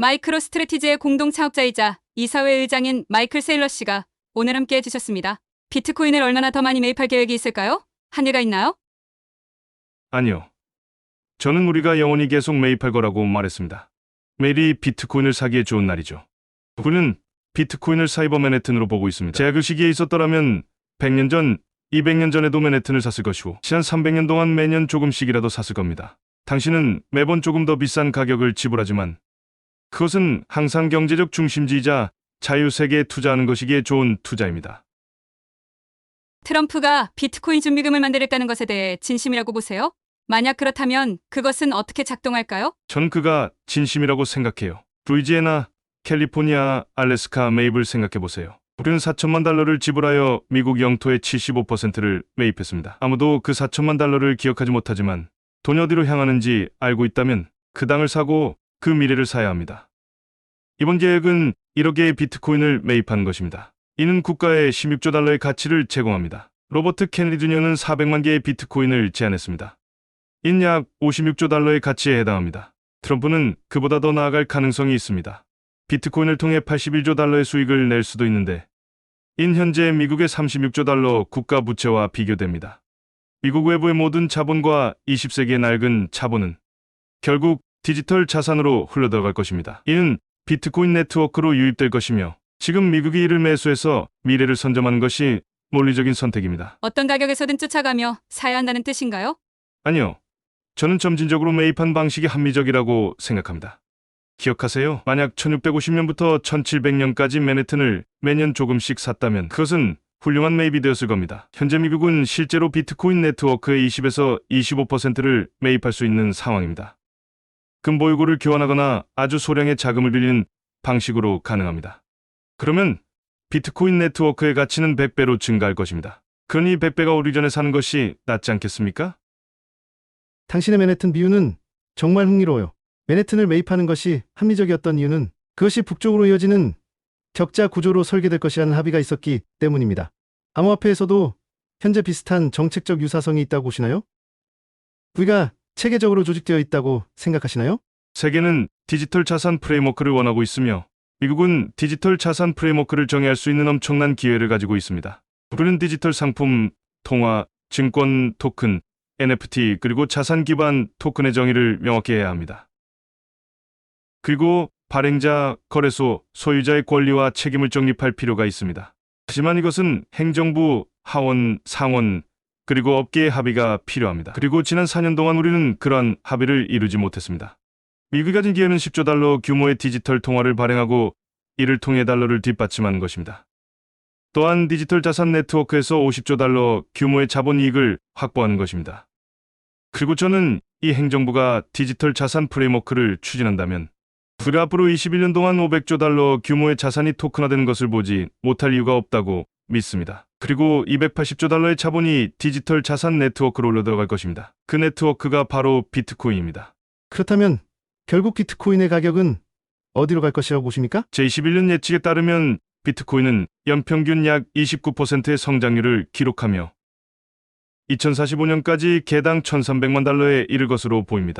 마이크로 스트레티지의 공동 창업자이자 이사회 의장인 마이클 세일러 씨가 오늘 함께 해주셨습니다. 비트코인을 얼마나 더 많이 매입할 계획이 있을까요? 한계가 있나요? 아니요. 저는 우리가 영원히 계속 매입할 거라고 말했습니다. 매일이 비트코인을 사기에 좋은 날이죠. 우리는 비트코인을 사이버 맨해튼으로 보고 있습니다. 제가 그 시기에 있었더라면 100년 전, 200년 전에도 맨해튼을 샀을 것이고 지난 300년 동안 매년 조금씩이라도 샀을 겁니다. 당신은 매번 조금 더 비싼 가격을 지불하지만 그것은 항상 경제적 중심지이자 자유세계에 투자하는 것이기에 좋은 투자입니다. 트럼프가 비트코인 준비금을 만들었다는 것에 대해 진심이라고 보세요? 만약 그렇다면 그것은 어떻게 작동할까요? 전 그가 진심이라고 생각해요. 루이지애나, 캘리포니아, 알래스카 매입을 생각해 보세요. 우리는 4천만 달러를 지불하여 미국 영토의 75%를 매입했습니다. 아무도 그 4천만 달러를 기억하지 못하지만 돈이 어디로 향하는지 알고 있다면 그 당을 사고 그 미래를 사야 합니다. 이번 계획은 1억 개의 비트코인을 매입하는 것입니다. 이는 국가에 16조 달러의 가치를 제공합니다. 로버트 케네디 주니어는 400만 개의 비트코인을 제안했습니다. 인 약 56조 달러의 가치에 해당합니다. 트럼프는 그보다 더 나아갈 가능성이 있습니다. 비트코인을 통해 81조 달러의 수익을 낼 수도 있는데 인 현재 미국의 36조 달러 국가 부채와 비교됩니다. 미국 외부의 모든 자본과 20세기의 낡은 자본은 결국 디지털 자산으로 흘러들어갈 것입니다. 이는 비트코인 네트워크로 유입될 것이며 지금 미국이 이를 매수해서 미래를 선점하는 것이 논리적인 선택입니다. 어떤 가격에서든 쫓아가며 사야 한다는 뜻인가요? 아니요. 저는 점진적으로 매입한 방식이 합리적이라고 생각합니다. 기억하세요? 만약 1650년부터 1700년까지 맨해튼을 매년 조금씩 샀다면 그것은 훌륭한 매입이 되었을 겁니다. 현재 미국은 실제로 비트코인 네트워크의 20에서 25%를 매입할 수 있는 상황입니다. 금보유고를 교환하거나 아주 소량의 자금을 빌리는 방식으로 가능합니다. 그러면 비트코인 네트워크의 가치는 100배로 증가할 것입니다. 그러니 100배가 오르기 전에 사는 것이 낫지 않겠습니까? 당신의 맨해튼 비유는 정말 흥미로워요. 맨해튼을 매입하는 것이 합리적이었던 이유는 그것이 북쪽으로 이어지는 격자 구조로 설계될 것이라는 합의가 있었기 때문입니다. 암호화폐에서도 현재 비슷한 정책적 유사성이 있다고 보시나요? 우리가 체계적으로 조직되어 있다고 생각하시나요? 세계는 디지털 자산 프레임워크를 원하고 있으며 미국은 디지털 자산 프레임워크를 정의할 수 있는 엄청난 기회를 가지고 있습니다. 우리는 디지털 상품, 통화, 증권, 토큰, NFT 그리고 자산 기반 토큰의 정의를 명확히 해야 합니다. 그리고 발행자, 거래소, 소유자의 권리와 책임을 정립할 필요가 있습니다. 하지만 이것은 행정부, 하원, 상원, 그리고 업계의 합의가 필요합니다. 그리고 지난 4년 동안 우리는 그러한 합의를 이루지 못했습니다. 미국이 가진 기회는 10조 달러 규모의 디지털 통화를 발행하고 이를 통해 달러를 뒷받침하는 것입니다. 또한 디지털 자산 네트워크에서 50조 달러 규모의 자본 이익을 확보하는 것입니다. 그리고 저는 이 행정부가 디지털 자산 프레임워크를 추진한다면 우리가 앞으로 21년 동안 500조 달러 규모의 자산이 토큰화되는 것을 보지 못할 이유가 없다고 믿습니다. 그리고 280조 달러의 자본이 디지털 자산 네트워크로 올려 들어갈 것입니다. 그 네트워크가 바로 비트코인입니다. 그렇다면 결국 비트코인의 가격은 어디로 갈 것이라고 보십니까? 제21년 예측에 따르면 비트코인은 연평균 약 29%의 성장률을 기록하며 2045년까지 개당 1,300만 달러에 이를 것으로 보입니다.